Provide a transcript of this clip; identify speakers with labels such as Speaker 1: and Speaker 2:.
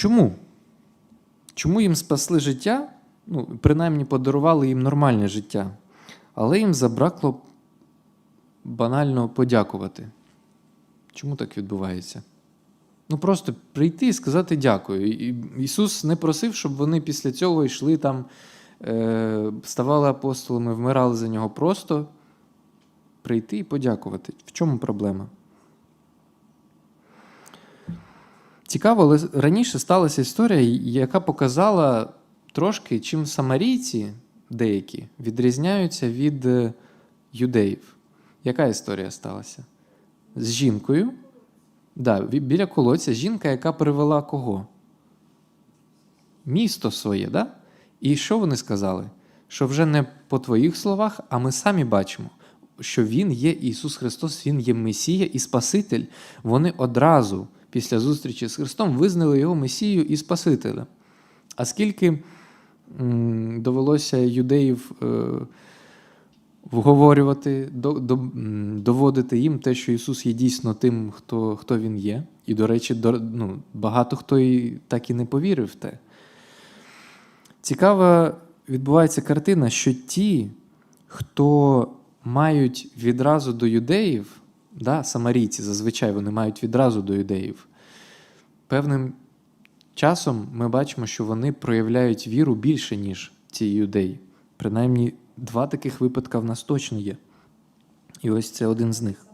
Speaker 1: Чому? Чому їм спасли життя? Ну, принаймні подарували їм нормальне життя, але їм забракло банально подякувати. Чому так відбувається? Ну просто прийти і сказати дякую. Ісус не просив, щоб вони після цього йшли там, е, ставали апостолами, вмирали за нього. Просто прийти і подякувати. В чому проблема? Цікаво, але раніше сталася історія, яка показала трошки, чим самарійці деякі відрізняються від е, юдеїв. Яка історія сталася? З жінкою. Да, біля колодця жінка, яка привела кого? Місто своє, да? І що вони сказали? Що вже не по твоїх словах, а ми самі бачимо, що Він є Ісус Христос, Він є Месія і Спаситель. Вони одразу після зустрічі з Христом визнали його Месію і Спасителя. А скільки довелося юдеїв е, вговорювати, доводити їм те, що Ісус є дійсно тим, хто, хто Він є. І, до речі, ну, багато хто і так і не повірив в те. Цікава відбувається картина, що ті, хто мають відразу до юдеїв, да, самарійці зазвичай вони мають відразу до юдеїв, певним часом ми бачимо, що вони проявляють віру більше, ніж ці юдеї. Принаймні, два таких випадка в нас точно є. І ось це один з них.